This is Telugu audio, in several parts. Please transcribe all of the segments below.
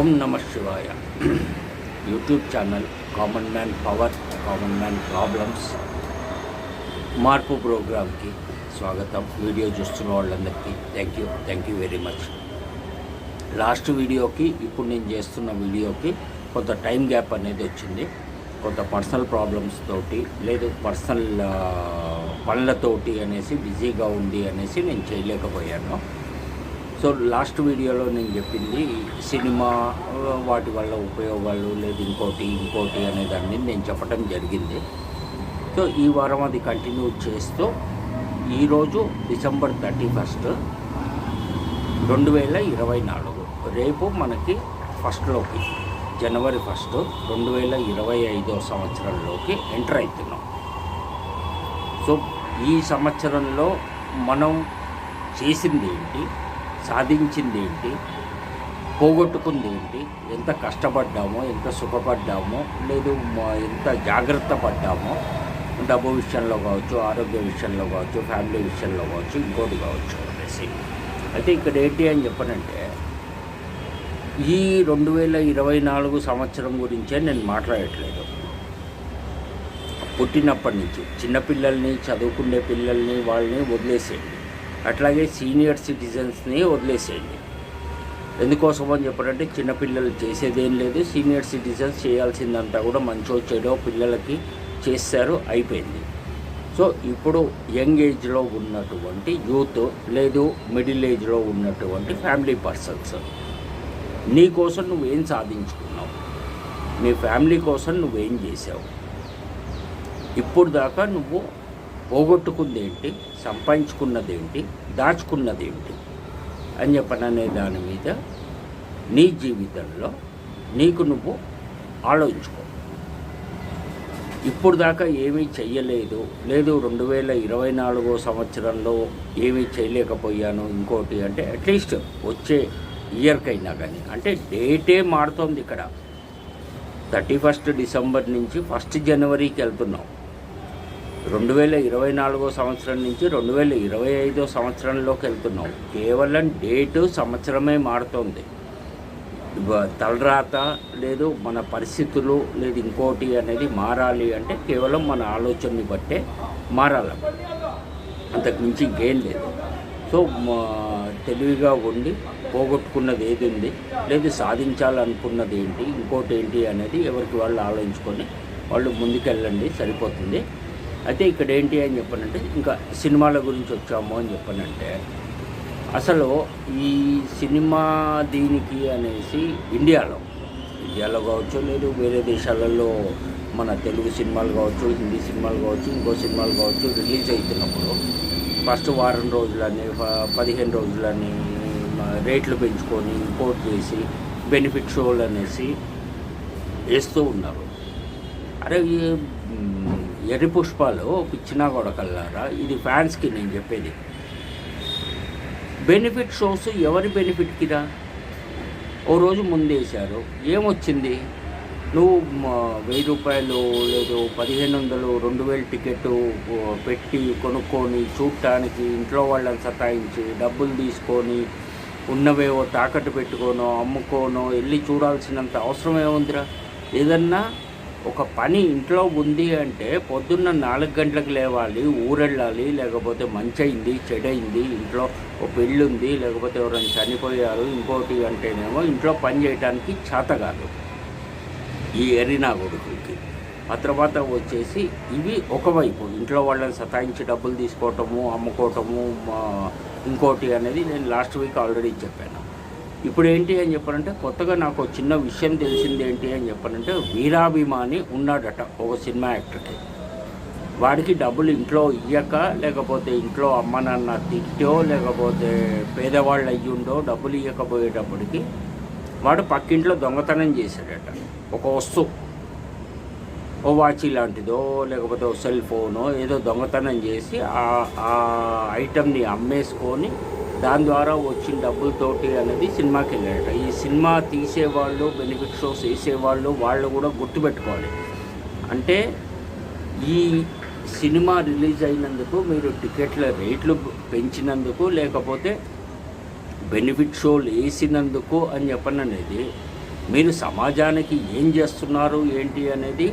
ఓం నమ శివాయ. YouTube channel common man power common man problems. మార్పు ప్రోగ్రామ్కి స్వాగతం. వీడియో చూస్తున్న వాళ్ళందరికీ thank you thank you very much. Last వీడియోకి ఇప్పుడు నేను చేస్తున్న వీడియోకి కొంత టైం గ్యాప్ అనేది వచ్చింది. కొంత పర్సనల్ ప్రాబ్లమ్స్ తోటి లేదు పర్సనల్ పనులతోటి అనేసి బిజీగా ఉంది అనేసి నేను చేయలేకపోయాను. సో లాస్ట్ వీడియోలో నేను చెప్పింది సినిమా వాటి వల్ల ఉపయోగాలు లేదు ఇంకోటి ఇంకోటి అనే దాన్ని నేను చెప్పడం జరిగింది. సో ఈ వారం అది కంటిన్యూ చేస్తూ ఈరోజు డిసెంబర్ థర్టీ ఫస్ట్ రెండు వేల ఇరవై నాలుగు. రేపు మనకి ఫస్ట్లోకి జనవరి ఫస్ట్ రెండు వేల ఇరవై ఐదో సంవత్సరంలోకి ఎంటర్ అవుతున్నాం. సో ఈ సంవత్సరంలో మనం చేసింది ఏంటి? సాధించింది ఏంటి? పోగొట్టుకుంది ఏంటి? ఎంత కష్టపడ్డామో ఎంత సుఖపడ్డామో లేదు ఎంత జాగ్రత్త పడ్డామో డబ్బు విషయంలో కావచ్చు ఆరోగ్య విషయంలో కావచ్చు ఫ్యామిలీ విషయంలో కావచ్చు ఇంకోటి కావచ్చు అనేసి. అయితే ఇక్కడ ఏంటి అని చెప్పనంటే ఈ రెండు వేల ఇరవై నాలుగు సంవత్సరం గురించే నేను మాట్లాడట్లేదు. పుట్టినప్పటి నుంచి చిన్నపిల్లల్ని చదువుకునే పిల్లల్ని వాళ్ళని వదిలేసేయండి. అట్లాగే సీనియర్ సిటిజన్స్ని వదిలేసేయండి. ఎందుకోసం అని చెప్పారంటే చిన్నపిల్లలు చేసేదేం లేదు సీనియర్ సిటిజన్స్ చేయాల్సిందంతా కూడా మంచో చెడో పిల్లలకి చేస్తారు అయిపోయింది. సో ఇప్పుడు యంగ్ ఏజ్లో ఉన్నటువంటి యూత్ లేదు మిడిల్ ఏజ్లో ఉన్నటువంటి ఫ్యామిలీ పర్సన్స్. నీ కోసం నువ్వేం సాధించుకున్నావు? నీ ఫ్యామిలీ కోసం నువ్వేం చేసావు? ఇప్పుడు దాకా నువ్వు పోగొట్టుకుందేంటి సంపాదించుకున్నదేంటి దాచుకున్నదేంటి అని చెప్పననే దాని మీద నీ జీవితంలో నీకు నువ్వు ఆలోచించుకో. ఇప్పుడు దాకా ఏమీ చెయ్యలేదు. లేదు రెండు వేల ఇరవై నాలుగో సంవత్సరంలో ఏమీ చేయలేకపోయాను ఇంకోటి అంటే అట్లీస్ట్ వచ్చే ఇయర్కైనా కానీ. అంటే డేటే మారుతోంది ఇక్కడ. థర్టీ ఫస్ట్ డిసెంబర్ నుంచి ఫస్ట్ జనవరికి వెళ్తున్నాం. రెండు వేల ఇరవై నాలుగో సంవత్సరం నుంచి రెండు వేల ఇరవై ఐదో సంవత్సరంలోకి వెళ్తున్నాం. కేవలం డేటు సంవత్సరమే మారుతోంది. తలరాత లేదు మన పరిస్థితులు లేదు ఇంకోటి అనేది మారాలి అంటే కేవలం మన ఆలోచనని బట్టే మారాలి. అంతకు మించి ఇంకేం లేదు. సో మా తెలివిగా ఉండి పోగొట్టుకున్నది ఏది ఉంది? లేదు సాధించాలనుకున్నది ఏంటి? ఇంకోటి ఏంటి అనేది ఎవరికి వాళ్ళు ఆలోచించుకొని వాళ్ళు ముందుకెళ్ళండి సరిపోతుంది. అయితే ఇక్కడ ఏంటి అని చెప్పనంటే ఇంకా సినిమాల గురించి వచ్చాము అని చెప్పనంటే అసలు ఈ సినిమా దీనికి అనేసి ఇండియాలో ఇండియాలో కావచ్చు లేదు వేరే దేశాలలో మన తెలుగు సినిమాలు కావచ్చు హిందీ సినిమాలు కావచ్చు ఇంకో సినిమాలు కావచ్చు రిలీజ్ అవుతున్నప్పుడు ఫస్ట్ వారం రోజులని ప- పదిహేను రోజులని రేట్లు పెంచుకొని ఇంపోర్ట్ చేసి బెనిఫిట్ షోలు అనేసి వేస్తూ ఉన్నారు. అరే ఎర్రి పుష్పాలు పిచ్చినా కొడకల్లారా? ఇది ఫ్యాన్స్కి నేను చెప్పేది. బెనిఫిట్ షోస్ ఎవరి బెనిఫిట్కిరా? ఓ రోజు ముందేశారు. ఏమొచ్చింది? నువ్వు వెయ్యి రూపాయలు లేదు పదిహేను వందలు రెండు వేలు టికెట్ పెట్టి కొనుక్కొని చూడటానికి ఇంట్లో వాళ్ళని సతాయించి డబ్బులు తీసుకొని ఉన్నవేవో తాకట్టు పెట్టుకోనో అమ్ముకోనో వెళ్ళి చూడాల్సినంత అవసరం ఏముందిరా ఏదన్నా ఒక పని ఇంట్లో ఉంది అంటే పొద్దున్న నాలుగు గంటలకు లేవాలి ఊరెళ్ళాలి లేకపోతే మంచి అయింది చెడైంది ఇంట్లో ఒక పెళ్ళి ఉంది లేకపోతే ఎవరైనా చనిపోయారు ఇంకోటి అంటేనేమో ఇంట్లో పని చేయడానికి చేత కాదు. ఈ ఎరినా కొడుకుకి ఆ తర్వాత వచ్చేసి ఇవి ఒకవైపు ఇంట్లో వాళ్ళని సతాయించి డబ్బులు తీసుకోవటము అమ్ముకోవటము మా ఇంకోటి అనేది నేను లాస్ట్ వీక్ ఆల్రెడీ చెప్పాను. ఇప్పుడు ఏంటి అని చెప్పాలంటే కొత్తగా నాకు చిన్న విషయం తెలిసింది ఏంటి అని చెప్పాలంటే వీరాభిమాని ఉన్నాడట ఒక సినిమా యాక్టర్కి. వాడికి డబ్బులు ఇంట్లో ఇయ్యక లేకపోతే ఇంట్లో అమ్మ నాన్న తిట్టో లేకపోతే పేదవాళ్ళు అయ్యుండో డబ్బులు ఇవ్వకపోయేటప్పటికి వాడు పక్కింట్లో దొంగతనం చేశాడట. ఒక వస్తువు. ఓ వాచ్ లాంటిదో లేకపోతే ఓ సెల్ ఫోనో ఏదో దొంగతనం చేసి ఆ ఆ ఐటమ్ని అమ్మేసుకొని దాని ద్వారా వచ్చిన డబ్బులతోటి అనేది సినిమాకి వెళ్ళాడట. ఈ సినిమా తీసేవాళ్ళు బెనిఫిట్ షోస్ వేసేవాళ్ళు వాళ్ళు కూడా గుర్తుపెట్టుకోవాలి. అంటే ఈ సినిమా రిలీజ్ అయినందుకు మీరు టికెట్ల రేట్లు పెంచినందుకు లేకపోతే బెనిఫిట్ షోలు వేసినందుకు అని చెప్పననేది మీరు సమాజానికి ఏం చేస్తున్నారు ఏంటి అనేది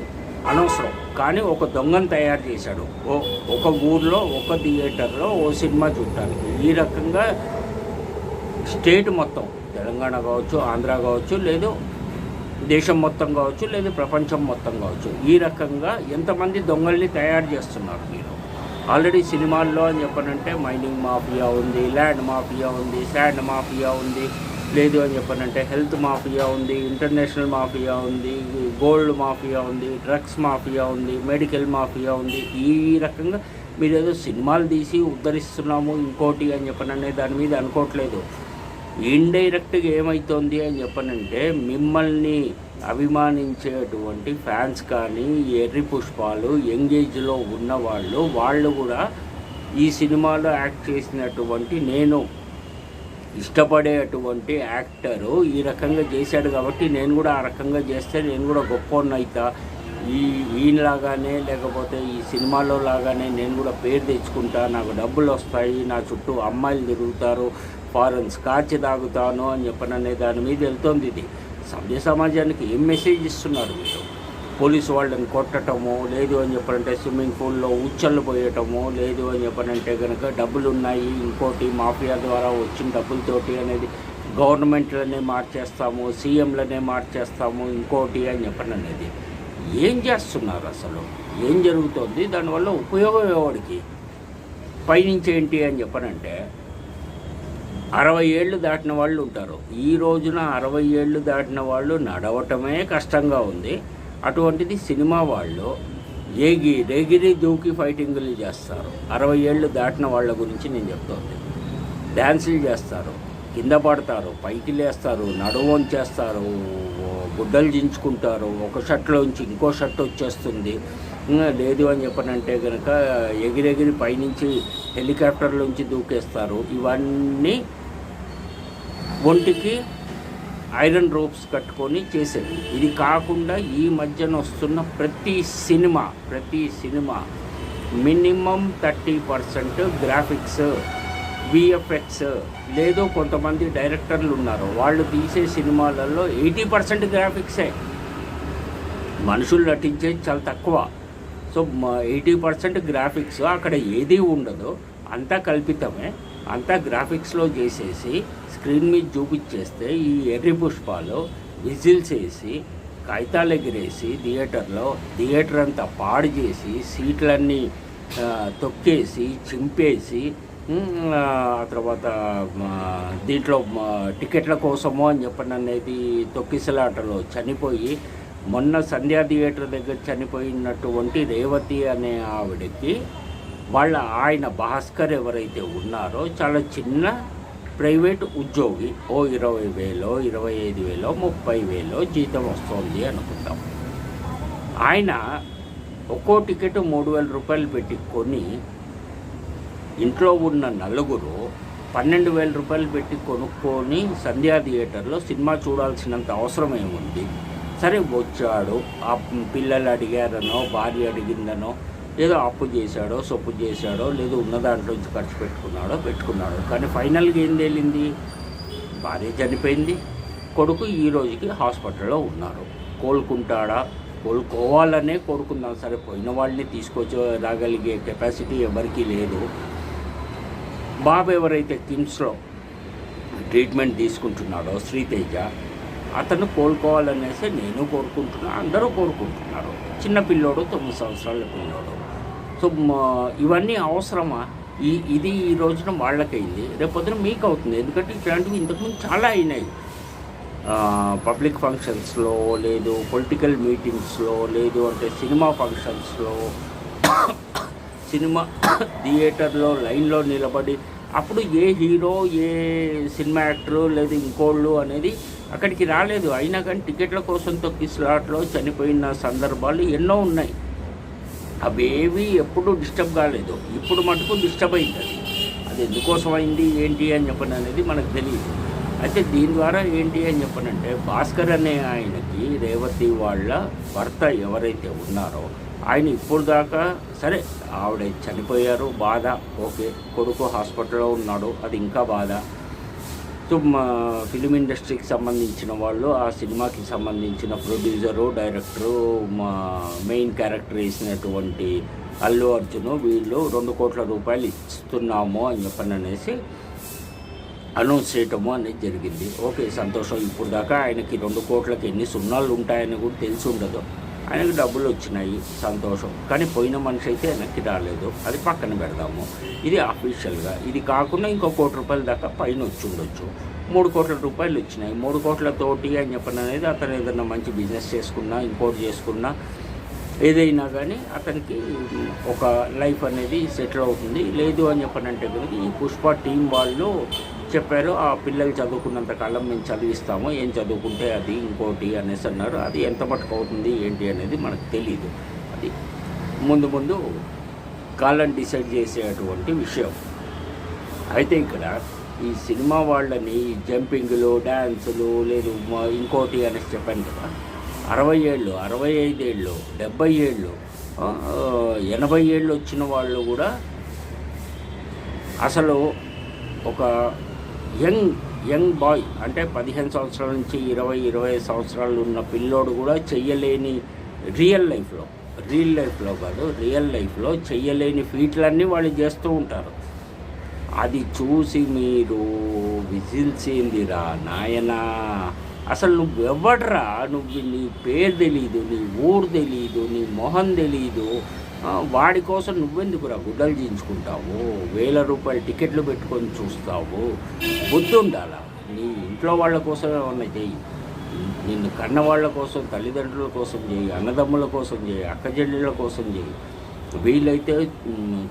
అనవసరం. కానీ ఒక దొంగను తయారు చేశాడు. ఓ ఒక ఊర్లో ఒక థియేటర్లో ఓ సినిమా చూడటానికి. ఈ రకంగా స్టేట్ మొత్తం. తెలంగాణ కావచ్చు ఆంధ్ర కావచ్చు లేదు దేశం మొత్తం కావచ్చు లేదు ప్రపంచం మొత్తం కావచ్చు. ఈ రకంగా ఎంతమంది దొంగల్ని తయారు చేస్తున్నారు మీరు? ఆల్రెడీ సినిమాల్లో అని చెప్పనంటే మైనింగ్ మాఫియా ఉంది ల్యాండ్ మాఫియా ఉంది శాండ్ మాఫియా ఉంది లేదు అని చెప్పానంటే హెల్త్ మాఫియా ఉంది ఇంటర్నేషనల్ మాఫియా ఉంది గోల్డ్ మాఫియా ఉంది డ్రగ్స్ మాఫియా ఉంది మెడికల్ మాఫియా ఉంది. ఈ రకంగా మీరు ఏదో సినిమాలు తీసి ఉద్ధరిస్తున్నాము ఇంకోటి అని చెప్పననే దాని మీద అనుకోవట్లేదు. ఇండైరెక్ట్గా ఏమవుతోంది అని చెప్పనంటే మిమ్మల్ని అభిమానించేటువంటి ఫ్యాన్స్ కానీ ఎర్రి పుష్పాలు ఎంగేజ్లో ఉన్నవాళ్ళు వాళ్ళు కూడా ఈ సినిమాలో యాక్ట్ చేసినటువంటి నేను ఇష్టపడేటువంటి యాక్టరు ఈ రకంగా చేశాడు కాబట్టి నేను కూడా ఆ రకంగా చేస్తే నేను కూడా గొప్ప అవుతా ఈ ఈయనలాగానే లేకపోతే ఈ సినిమాలో లాగానే నేను కూడా పేరు తెచ్చుకుంటా. నాకు డబ్బులు వస్తాయి నా చుట్టూ అమ్మాయిలు తిరుగుతారు ఫారెన్ స్కాచ్ తాగుతాను అని చెప్పననే దాని మీద వెళ్తుంది ఇది. సభ్య సమాజానికి ఏం మెసేజ్ ఇస్తున్నారు మీరు? పోలీసు వాళ్ళని కొట్టటము లేదు అని చెప్పనంటే స్విమ్మింగ్ పూల్లో ఉచ్చళ్ళు పోయటము లేదు అని చెప్పనంటే కనుక డబ్బులు ఉన్నాయి ఇంకోటి మాఫియా ద్వారా వచ్చిన డబ్బులతోటి అనేది గవర్నమెంట్లనే మార్చేస్తాము సీఎంలనే మార్చేస్తాము ఇంకోటి అని చెప్పని అనేది ఏం చేస్తున్నారు అసలు? ఏం జరుగుతుంది? దానివల్ల ఉపయోగం ఎవరికి పైనుంచి ఏంటి అని చెప్పనంటే అరవై ఏళ్ళు దాటిన వాళ్ళు ఉంటారు. ఈ రోజున అరవై ఏళ్ళు దాటిన వాళ్ళు నడవటమే కష్టంగా ఉంది. అటువంటిది సినిమా వాళ్ళు ఏగి రేగిరి దూకి ఫైటింగులు చేస్తారు. అరవై ఏళ్ళు దాటిన వాళ్ళ గురించి నేను చెప్తోంది. డ్యాన్సులు చేస్తారు కింద పడతారు పైకి లేస్తారు నడువం చేస్తారు గుడ్డలు దించుకుంటారు ఒక షర్ట్లోంచి ఇంకో షర్ట్ వచ్చేస్తుంది. లేదు అని చెప్పనంటే కనుక ఎగిరెగిరి పైనుంచి హెలికాప్టర్లోంచి దూకేస్తారు. ఇవన్నీ ఒంటికి ఐరన్ రోప్స్ కట్టుకొని చేసేది. ఇది కాకుండా ఈ మధ్యన వస్తున్న ప్రతి సినిమా ప్రతి cinema minimum thirty percent graphics VFX లేదో కొంతమంది డైరెక్టర్లు ఉన్నారు. వాళ్ళు తీసే సినిమాలలో ఎయిటీ పర్సెంట్ గ్రాఫిక్సే. మనుషులు నటించేది చాలా తక్కువ. సో ఎయిటీ పర్సెంట్ గ్రాఫిక్స్ అక్కడ ఏది ఉండదు అంతా కల్పితమే. అంతా గ్రాఫిక్స్లో చేసేసి స్క్రీన్ మీద చూపించేస్తే ఈ ఎర్రి పుష్పాలు విజిల్స్ వేసి కాగితాలు ఎగిరేసి థియేటర్లో థియేటర్ అంతా పాడు చేసి సీట్లన్నీ తొక్కేసి చింపేసి ఆ తర్వాత దీంట్లో టికెట్ల కోసము అని చెప్పండి అనేది తొక్కిసలాటలో చనిపోయి మొన్న సంధ్యా థియేటర్ దగ్గర చనిపోయినటువంటి రేవతి అనే ఆవిడకి వాళ్ళ ఆయన భాస్కర్ ఎవరైతే ఉన్నారో చాలా చిన్న ప్రైవేట్ ఉద్యోగి. ఓ ఇరవై వేలో ఇరవై ఐదు వేలో ముప్పై వేలో జీతం వస్తుంది అనుకుంటాం. ఆయన ఒక్కో టికెట్ మూడు వేల రూపాయలు పెట్టి కొని ఇంట్లో ఉన్న నలుగురు పన్నెండు వేల రూపాయలు పెట్టి కొనుక్కొని సంధ్యా థియేటర్లో సినిమా చూడాల్సినంత అవసరం ఏముంది? సరే వచ్చాడు. ఆ పిల్లలు అడిగారనో భార్య అడిగిందనో ఏదో అప్పు చేశాడో సొప్పు చేశాడో లేదో ఉన్న దాంట్లోంచి ఖర్చు పెట్టుకున్నాడో పెట్టుకున్నాడు. కానీ ఫైనల్గా ఏం తేలింది? భార్య చనిపోయింది. కొడుకు ఈ రోజుకి హాస్పిటల్లో ఉన్నారు. కోలుకుంటాడా? కోలుకోవాలనే కోరుకుందాం. సరే పోయిన వాళ్ళని తీసుకొచ్చి రాగలిగే కెపాసిటీ ఎవరికీ లేదు. బాబు ఎవరైతే కిమ్స్లో ట్రీట్మెంట్ తీసుకుంటున్నాడో శ్రీతేజ అతను కోలుకోవాలనేసి నేను కోరుకుంటున్నా అందరూ కోరుకుంటున్నారు. చిన్న పిల్లోడు తొమ్మిది సంవత్సరాల పిల్లోడు. సో ఇవన్నీ అవసరమా? ఈ ఇది ఈ రోజున వాళ్ళకైంది. రేపొద్దున మీకు అవుతుంది ఎందుకంటే ఇట్లాంటివి ఇంతకుముందు చాలా అయినాయి. పబ్లిక్ ఫంక్షన్స్లో లేదు పొలిటికల్ మీటింగ్స్లో లేదు అంటే సినిమా ఫంక్షన్స్లో సినిమా థియేటర్లో లైన్లో నిలబడి అప్పుడు ఏ హీరో ఏ సినిమా యాక్టరు లేదు ఇంకోళ్ళు అనేది అక్కడికి రాలేదు. అయినా కానీ టికెట్ల కోసం తొక్కి స్లాట్లో చనిపోయిన సందర్భాలు ఎన్నో ఉన్నాయి. అవేవి ఎప్పుడూ డిస్టర్బ్ కాలేదు. ఇప్పుడు మటుకు డిస్టర్బ్ అయింది అది అది ఎందుకోసం అయింది ఏంటి అని చెప్పని అనేది మనకు తెలియదు. అయితే దీని ద్వారా ఏంటి అని చెప్పనంటే భాస్కర్ అనే ఆయనకి రేవతి వాళ్ళ భర్త ఎవరైతే ఉన్నారో ఆయన ఇప్పుడు దాకా సరే ఆవిడ చనిపోయారు బాధ ఓకే కొడుకు హాస్పిటల్లో ఉన్నాడు అది ఇంకా బాధ. సో మా ఫిలిం ఇండస్ట్రీకి సంబంధించిన వాళ్ళు ఆ సినిమాకి సంబంధించిన ప్రొడ్యూసరు డైరెక్టరు మా మెయిన్ క్యారెక్టర్ వేసినటువంటి అల్లు అర్జున్ వీళ్ళు రెండు కోట్ల రూపాయలు ఇస్తున్నాము అని చెప్పని అనేసి అనౌన్స్ చేయటము అనేది జరిగింది. ఓకే సంతోషం. ఇప్పుడు దాకా ఆయనకి రెండు కోట్లకి ఎన్ని సున్నాలు ఉంటాయని కూడా తెలిసి ఉండదు. ఆయనకు డబ్బులు వచ్చినాయి సంతోషం. కానీ పోయిన మనిషి అయితే వెనక్కి రాలేదు. అది పక్కన పెడదాము. ఇది అఫీషియల్గా ఇది కాకుండా ఇంకో కోటి రూపాయల దాకా పైన వచ్చి ఉండొచ్చు. మూడు కోట్ల రూపాయలు వచ్చినాయి మూడు కోట్లతోటి అని చెప్పిన అనేది అతను ఏదైనా మంచి బిజినెస్ చేసుకున్నా ఇంకోటి చేసుకున్నా ఏదైనా కానీ అతనికి ఒక లైఫ్ అనేది సెటిల్ అవుతుంది. లేదు అని చెప్పనంటే కనుక ఈ పుష్ప టీం వాళ్ళు చెప్పారు ఆ పిల్లలు చదువుకున్నంత కాలం మేము చదివిస్తాము ఏం చదువుకుంటే అది ఇంకోటి అనేసి అన్నారు. అది ఎంత మటుకు అవుతుంది ఏంటి అనేది మనకు తెలియదు అది. ముందు ముందు కాలం డిసైడ్ చేసేటువంటి విషయం. అయితే ఇక్కడ ఈ సినిమా వాళ్ళని జంపింగ్లు డ్యాన్సులు లేదు ఇంకోటి అనేసి చెప్పాను కదా అరవై ఏళ్ళు అరవై ఐదేళ్ళు డెబ్బై ఏళ్ళు ఎనభై ఏళ్ళు వచ్చిన వాళ్ళు కూడా అసలు ఒక యంగ్ యంగ్ బాయ్ అంటే పదిహేను సంవత్సరాల నుంచి ఇరవై ఇరవై సంవత్సరాలు ఉన్న పిల్లోడు కూడా చెయ్యలేని రియల్ లైఫ్లో రియల్ లైఫ్లో కాదు రియల్ లైఫ్లో చెయ్యలేని ఫీట్లన్నీ వాళ్ళు చేస్తూ ఉంటారు. అది చూసి మీరు విజిల్సిందిరా నాయనా. అసలు నువ్వు ఎవడరా? నువ్వు నీ పేరు తెలియదు నీ ఊరు తెలియదు నీ మొహం తెలీదు. వాడి కోసం నువ్వెందుకురా గుడ్డలు చేయించుకుంటావు వేల రూపాయల టికెట్లు పెట్టుకొని చూస్తావు. బుద్ధి ఉండాలా నీ ఇంట్లో వాళ్ళ కోసం ఉన్నాయి చెయ్యి నిన్ను కన్న వాళ్ళ కోసం తల్లిదండ్రుల కోసం చేయి అన్నదమ్ముల కోసం చేయి అక్కచెల్లెళ్ళ కోసం చేయి. వీలైతే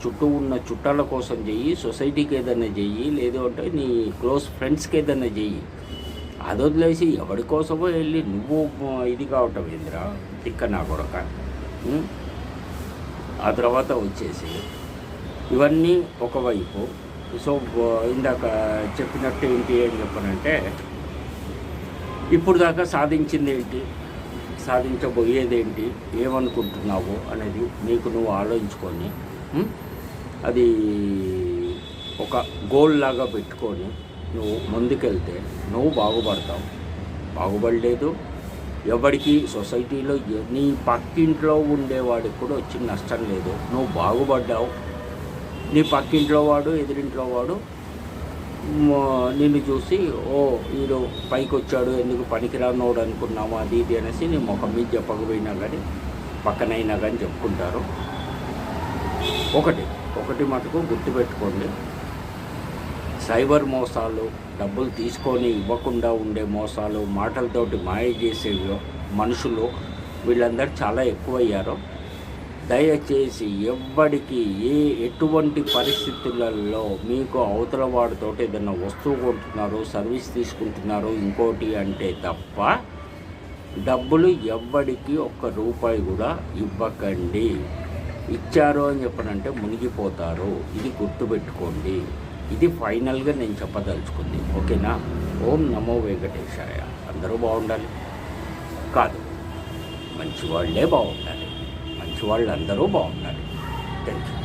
చుట్టూ ఉన్న చుట్టాల కోసం చెయ్యి సొసైటీకి ఏదైనా చెయ్యి లేదు అంటే నీ క్లోజ్ ఫ్రెండ్స్కి ఏదైనా చెయ్యి అది వదిలేసి ఎవరి కోసమో వెళ్ళి నువ్వు ఇది కావటం ఏందిరా? తిక్క నా కొడక. ఆ తర్వాత వచ్చేసి ఇవన్నీ ఒకవైపు. సో ఇందాక చెప్పినట్టు ఏంటి అని చెప్పనంటే ఇప్పుడు దాకా సాధించింది ఏంటి? సాధించబోయేదేంటి? ఏమనుకుంటున్నావు అనేది నీకు నువ్వు ఆలోచించుకొని అది ఒక గోల్ లాగా పెట్టుకొని నువ్వు ముందుకెళ్తే నువ్వు బాగుపడతావు. బాగుపడలేదు ఎవరికి సొసైటీలో నీ పక్కింట్లో ఉండేవాడికి కూడా వచ్చి నష్టం లేదు. నువ్వు బాగుపడ్డావు. నీ పక్కింట్లో వాడు ఎదురింట్లో వాడు నిన్ను చూసి ఓ వీడు పైకి వచ్చాడు ఎందుకు పనికిరానోడు అనుకున్నాము అది ఇది అనేసి నీ ముఖం మీద చెప్పకపోయినా కానీ పక్కనైనా కానీ చెప్పుకుంటారు. ఒకటి ఒకటి మటుకు గుర్తుపెట్టుకోండి. సైబర్ మోసాలు డబ్బులు తీసుకొని ఇవ్వకుండా ఉండే మోసాలు మాటలతోటి మాయ చేసే మనుషులు వీళ్ళందరూ చాలా ఎక్కువయ్యారు. దయచేసి ఎవ్వడికి ఏ ఎటువంటి పరిస్థితులలో మీకు అవతల వాడితో ఏదైనా వస్తువు కొంటున్నారు సర్వీస్ తీసుకుంటున్నారు ఇంకోటి అంటే తప్ప డబ్బులు ఎవ్వడికి ఒక్క రూపాయి కూడా ఇవ్వకండి. ఇచ్చారు అని చెప్పనంటే మునిగిపోతారు. ఇది గుర్తుపెట్టుకోండి. ఇది ఫైనల్గా నేను చెప్పదలుచుకుంది. ఓకేనా? ఓం నమో వెంకటేశాయ. అందరూ బాగుండాలి. కాదు మంచి వాళ్ళే బాగుండాలి. మంచి వాళ్ళందరూ బాగుండాలి. Thank you